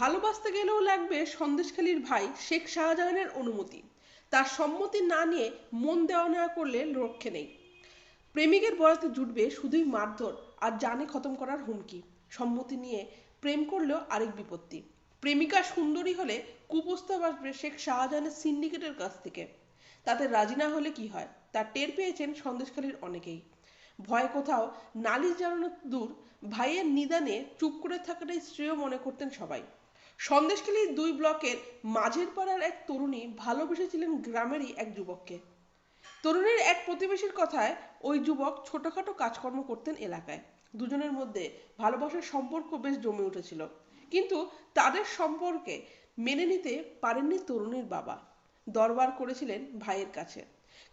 ভালোবাসতে গেলেও লাগবে সন্দেশখালীর ভাই শেখ শাহজাহানের অনুমতি। তার সম্মতি না নিয়ে মন দেওয়া নেওয়া করলে রক্ষে নেই। প্রেমিকের বরাতে জুটবে শুধুই মারধর আর জানে খতম করার হুমকি। সম্মতি নিয়ে প্রেম করলেও আরেক বিপত্তি। প্রেমিকা সুন্দরী হলে কুপ্রস্তাব আসবে শেখ শাহজাহানের সিন্ডিকেটের কাছ থেকে। তাতে রাজি না হলে কি হয়? তা টের পেয়েছেন সন্দেশখালীর অনেকেই। ভয় কোথাও নালিশ জানানো দূর, ভাইয়ের নিদানে চুপ করে থাকাটাই শ্রেয় মনে করতেন সবাই। সন্দেশখালীর দুই ব্লকের মাঝের পাড়ার এক তরুণী ভালোবেসেছিলেন গ্রামেরই এক যুবককে। তরুণীর এক প্রতিবেশীর কথায় ওই যুবক ছোটখাটো কাজকর্ম করতেন এলাকায়। দুজনের মধ্যে ভালোবাসার সম্পর্ক বেশ জমে উঠেছিল। কিন্তু তাদের সম্পর্কে মেনে নিতে পারেননি তরুণীর বাবা। দরবার করেছিলেন ভাইয়ের কাছে।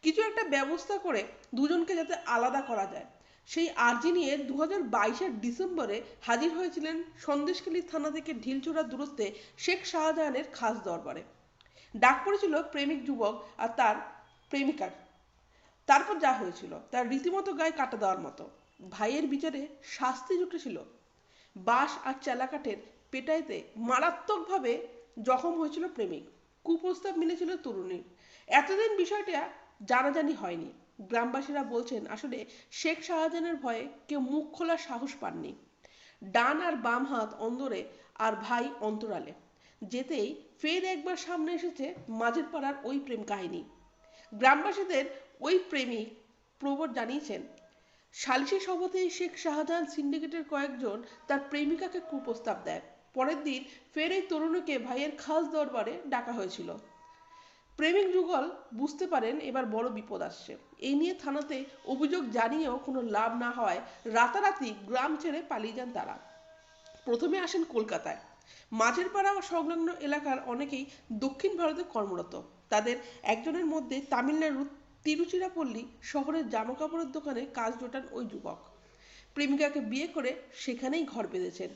কিছু একটা ব্যবস্থা করে দুজনকে যাতে আলাদা করা যায়। সেই আর্জি নিয়ে দু হাজার বাইশের ডিসেম্বরে হাজির হয়েছিলেন সন্দেশখালী থানা থেকে ঢিলচোড়া দূরত্বে শেখ শাহজাহানের খাস দরবারে। ডাক পড়েছিল প্রেমিক যুবক আর তার প্রেমিকার। তারপর যা হয়েছিল, তার রীতিমতো গায়ে কাটা দেওয়ার মতো। ভাইয়ের বিচারে শাস্তি জুটেছিল। বাঁশ আর চেলাকাঠের পেটাইতে মারাত্মকভাবে জখম হয়েছিল প্রেমিক। কুপ্রস্তাব মিলেছিল তরুণীর। এতদিন বিষয়টা জানাজানি হয়নি। গ্রামবাসীরা বলছেন, আসলে শেখ শাহজাহানের ভয়ে কেউ মুখ খোলার সাহস পাননি। ডান আর বাম হাত অন্দরে আর ভাই অন্তরালে। যেতেই ফের একবার সামনে এসেছে মাঝের পাড়ার ওই প্রেম কাহিনী। গ্রামবাসীদের ওই প্রেমিক প্রবর জানিয়েছেন, সালিশি সভাতে শেখ শাহজাহান সিন্ডিকেটের কয়েকজন তার প্রেমিকাকে কুপ্রস্তাব দেয়। পরের দিন ফের এই তরুণীকে ভাইয়ের খাস দরবারে ডাকা হয়েছিল। প্রেমিক যুগল বুঝতে পারেন এবার বড় বিপদ আসছে। এই নিয়ে থানাতে অভিযোগ জানিয়েও কোনো লাভ না হওয়ায় রাতারাতি গ্রাম ছেড়ে পালিয়ে যান তারা। প্রথমে আসেন কলকাতায়। মাঝের পাড়া ও সংলগ্ন এলাকার অনেকেই দক্ষিণ ভারতে কর্মরত। তাদের একজনের মধ্যে তামিলনাড়ুর তিরুচিরাপল্লী শহরের জামাকাপড়ের দোকানে কাজ জোটান ওই যুবক। প্রেমিকাকে বিয়ে করে সেখানেই ঘর বেঁধেছেন।